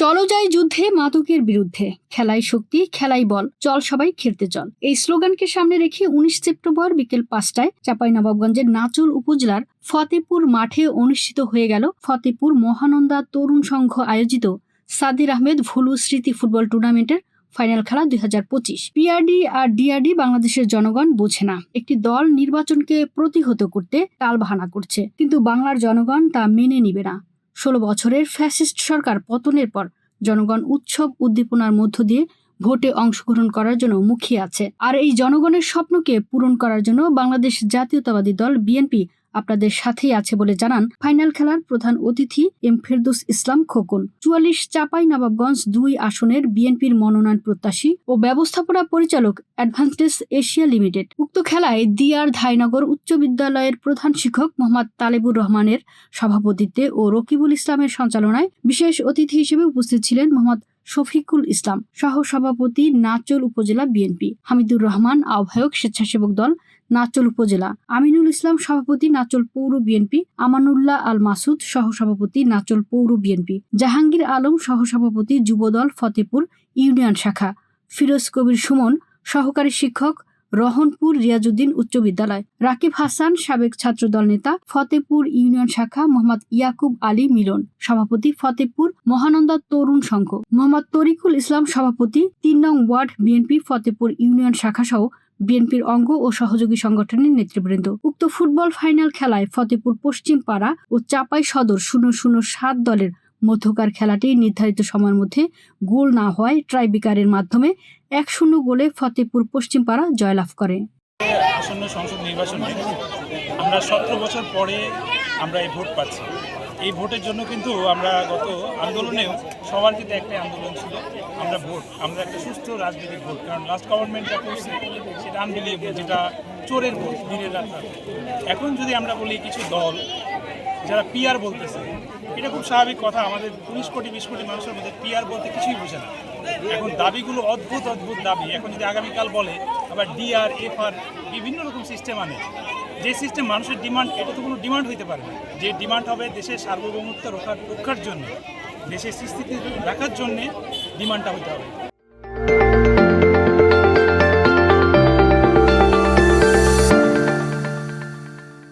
চলো যাই যুদ্ধে মাদকের বিরুদ্ধে। খেলাই শক্তি, খেলাই বল, চল সবাই খেলতে চল। এই স্লোগানকে সামনে রেখে উনিশ সেপ্টেম্বর বিকেল পাঁচটায় চাঁপাইনবাবগঞ্জের নাচুল উপজেলার ফতেপুর মাঠে অনুষ্ঠিত হয়ে গেল ফতেপুর মহানন্দা তরুণ সংঘ আয়োজিত সাদির আহমেদ ভুলু স্মৃতি ফুটবল টুর্নামেন্টের ফাইনাল খেলা দুই হাজার পঁচিশ। পিআরডি আর ডিআরডি বাংলাদেশের জনগণ বোঝে না। একটি দল নির্বাচনকে প্রতিহত করতে টালবাহানা করছে। কিন্তু বাংলার জনগণ তা মেনে নিবে না। ষোলো বছরের ফ্যাসিস্ট সরকার পতনের পর জনগণ উৎসব উদ্দীপনার মধ্য দিয়ে ভোটে অংশগ্রহণ করার জন্য মুখিয়ে আছে। আর এই জনগণের স্বপ্নকে পূরণ করার জন্য বাংলাদেশ জাতীয়তাবাদী দল বিএনপি আপনাদের সাথেই আছে বলে জানান ফাইনাল খেলার প্রধান অতিথি এম ফেরদুস ইসলাম খোকন। চুয়াল্লিশ চাপাই নবাবগঞ্জ দুই আসনের বিএনপির মনোনয়ন প্রত্যাশী ও ব্যবস্থাপনা পরিচালক অ্যাডভান্সটেস এশিয়া লিমিটেড। উক্ত খেলায় দিয়ার ধাইনগর উচ্চ বিদ্যালয়ের প্রধান শিক্ষক মোহাম্মদ তালেবুর রহমানের সভাপতিত্বে ও রকিবুল ইসলামের সঞ্চালনায় বিশেষ অতিথি হিসেবে উপস্থিত ছিলেন মোহাম্মদ শফিকুল ইসলাম সহ সভাপতি নাচল উপজেলা বিএনপি। হামিদুর রহমান, আহ্বায়ক স্বেচ্ছাসেবক দল নাচল উপজেলা। আমিনুল ইসলাম সভাপতি, নাচল পৌর বিএনপি। আমানুল্লাহ আল মাসুদ সহ সভাপতি নাচল পৌর বিএনপি। জাহাঙ্গীর আলম সহ সভাপতি যুবদল, ফতেপুর ইউনিয়ন শাখা। ফিরোজ কবির সুমন সহকারী শিক্ষক রহনপুর রিয়াজুদ্দিন উচ্চ বিদ্যালয়। রাকিব হাসান সাবেক ছাত্রদল নেতা, ফতেপুর ইউনিয়ন শাখা মোহাম্মদ ইয়াকুব আলী মিলন। সভাপতি ফতেপুর মহানন্দা তরুণ সংঘ। মোহাম্মদ তরিকুল ইসলাম সভাপতি, তিন নং ওয়ার্ড বিএনপি, ফতেপুর ইউনিয়ন শাখা সহ বিএনপির অঙ্গ ও সহযোগী সংগঠনের নেতৃবৃন্দ। উক্ত ফুটবল ফাইনাল খেলায় ফতেপুর পশ্চিম পাড়া ও চাপাই সদর শূন্য শূন্য সাত দলের মধ্যকার খেলাটি নির্ধারিত সময়ের মধ্যে গোল না হওয়ায় ট্রাইবিকারের মাধ্যমে এক শূন্য গোলে ফতেপুর পশ্চিম পাড়া জয়লাভ করে। আসন্ন সংসদ আমরা সতেরো বছর পরে আমরা এই ভোট পাচ্ছি। এই ভোটের জন্য কিন্তু আমরা গত আন্দোলনেও সবার কিন্তু একটাই আন্দোলন ছিল, আমরা ভোট, আমরা একটা সুস্থ রাজনৈতিক ভোট, কারণ লাস্ট গভর্নমেন্ট যা করছে সেটা আনবিলিয়েবল যেটা চোরের ভোট দিনের রাত। এখন যদি আমরা বলি কিছু দল যারা পিআর বলতেছে, এটা খুব স্বাভাবিক কথা, আমাদের উনিশ কোটি, বিশ কোটি মানুষের মধ্যে পিআর বলতে কিছুই বোঝে না। এখন দাবিগুলো অদ্ভুত অদ্ভুত দাবি। এখন যদি আগামীকাল বলে, আবার ডিআর এফআর বিভিন্ন রকম সিস্টেম আনে, যে সিস্টেম মানুষের ডিমান্ড এটা তো কোনো ডিমান্ড হইতে পারে না। যে ডিমান্ড হবে দেশের সার্বভৌমত্ব রক্ষার রক্ষার জন্য, দেশের স্থিতি রাখার জন্যে ডিমান্ডটা হইতে হবে।